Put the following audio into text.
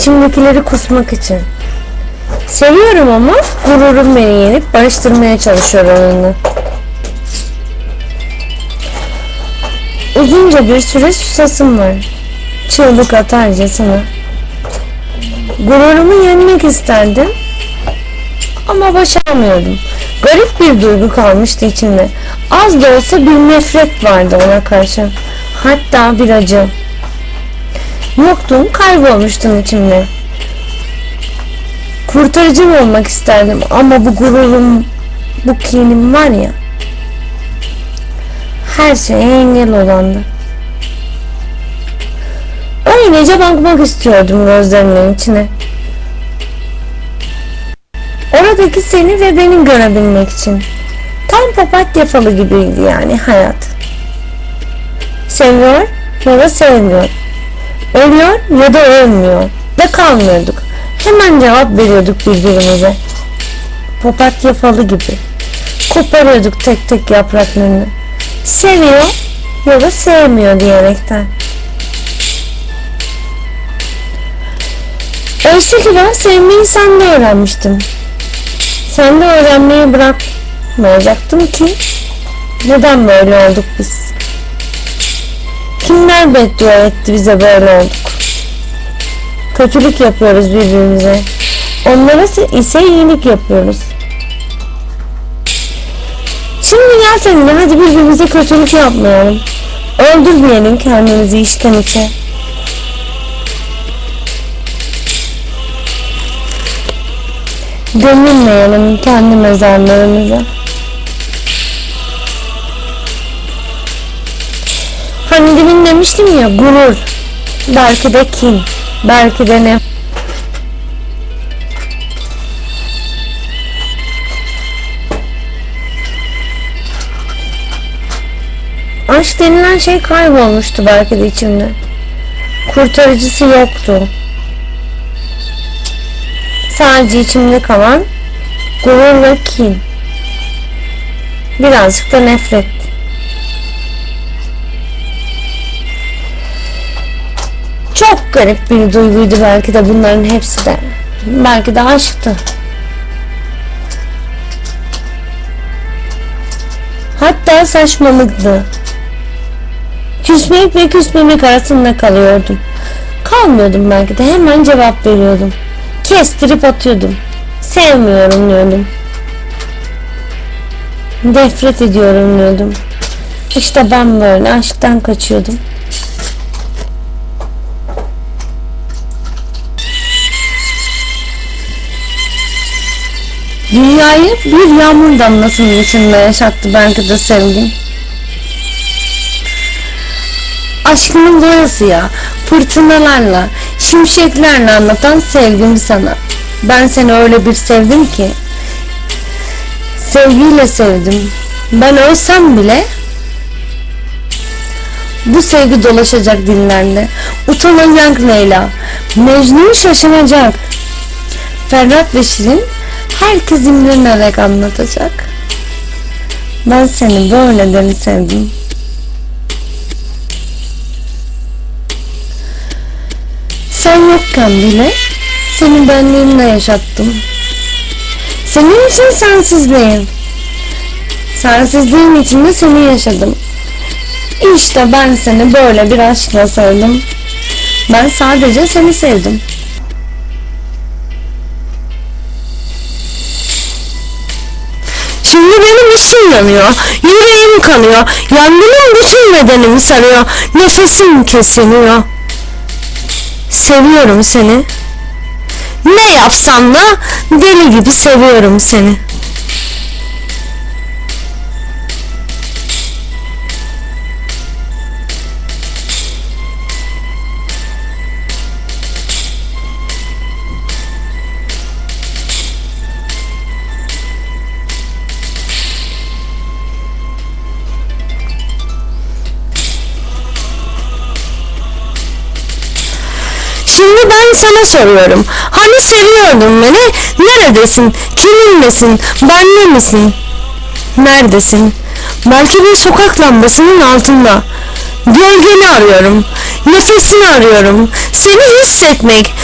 İçimdekileri kusmak için. Seviyorum ama gururum beni yenip barıştırmaya çalışıyor onunla. Uzunca bir süre susasım var. Çığlık atarcasına. Gururumu yenmek isterdim. Ama başaramıyordum. Garip bir duygu kalmıştı içimde. Az da olsa bir nefret vardı ona karşı. Hatta bir acı. Yoktum, kaybolmuştum içimde. Kurtarıcı olmak isterdim ama bu gururum, bu kinim var ya. Her şeye engel olandı. Öylece bakmak istiyordum gözlerinin içine. Oradaki seni ve beni görebilmek için. Tam papatya falı gibiydi yani hayat. Seviyor ya da sevmiyor. Ölüyor ya da ölmüyor. Da kalmıyorduk. Hemen cevap veriyorduk birbirimize. Papatya falı gibi. Koparıyorduk tek tek yapraklarını. Seviyor ya da sevmiyor diyerekten. Oysa ki ben sevmeyi sende öğrenmiştim. Sen de öğrenmeyi bırakmayacaktım ki. Neden böyle olduk biz? Kimler beddua etti bize böyle olduk? Kötülük yapıyoruz birbirimize. Onlara ise iyilik yapıyoruz. Şimdi gel seninle hadi birbirimize kötülük yapmayalım. Öldürmeyelim kendimizi içten içe. Gömülmeyelim kendi mezarlarımıza. Hani demin demiştim ya gurur. Belki de kin. Belki de ne. Aşk denilen şey kaybolmuştu belki de içimde. Kurtarıcısı yoktu. Sadece içimde kalan gurur ve kin. Birazcık da nefret. Çok garip bir duyguydu belki de bunların hepsi de. Belki de aşktı. Hatta saçmalıktı. Küsmek ve küsmemek arasında kalıyordum. Kalmıyordum belki de hemen cevap veriyordum. Kestirip atıyordum. Sevmiyorum diyordum. Nefret ediyorum diyordum. İşte ben böyle aşktan kaçıyordum. Dünyayı bir yağmur damlasının içinde yaşattı belki de sevgim. Aşkının doyasıya, fırtınalarla, şimşeklerle anlatan sevgimi sana. Ben seni öyle bir sevdim ki, sevgiyle sevdim. Ben ölsem bile bu sevgi dolaşacak dillerde. Utanacak Leyla. Mecnun şaşınacak. Ferhat ve Şirin herkes imrenerek anlatacak. Ben seni böyle deli sevdim. Sen yokken bile seni benliğimle yaşattım. Senin için sensizliğim. Sensizliğin içinde seni yaşadım. İşte ben seni böyle bir aşkla sevdim. Ben sadece seni sevdim. Şimdi benim içim yanıyor, yüreğim kanıyor, yangının bütün bedenimi sarıyor, nefesim kesiliyor. Seviyorum seni. Ne yapsam da deli gibi seviyorum seni. Şimdi ben sana soruyorum. Hani seviyordun beni? Neredesin? Kiminlesin? Benle misin? Neredesin? Belki bir sokak lambasının altında. Gölgeni arıyorum. Nefesini arıyorum. Seni hissetmek,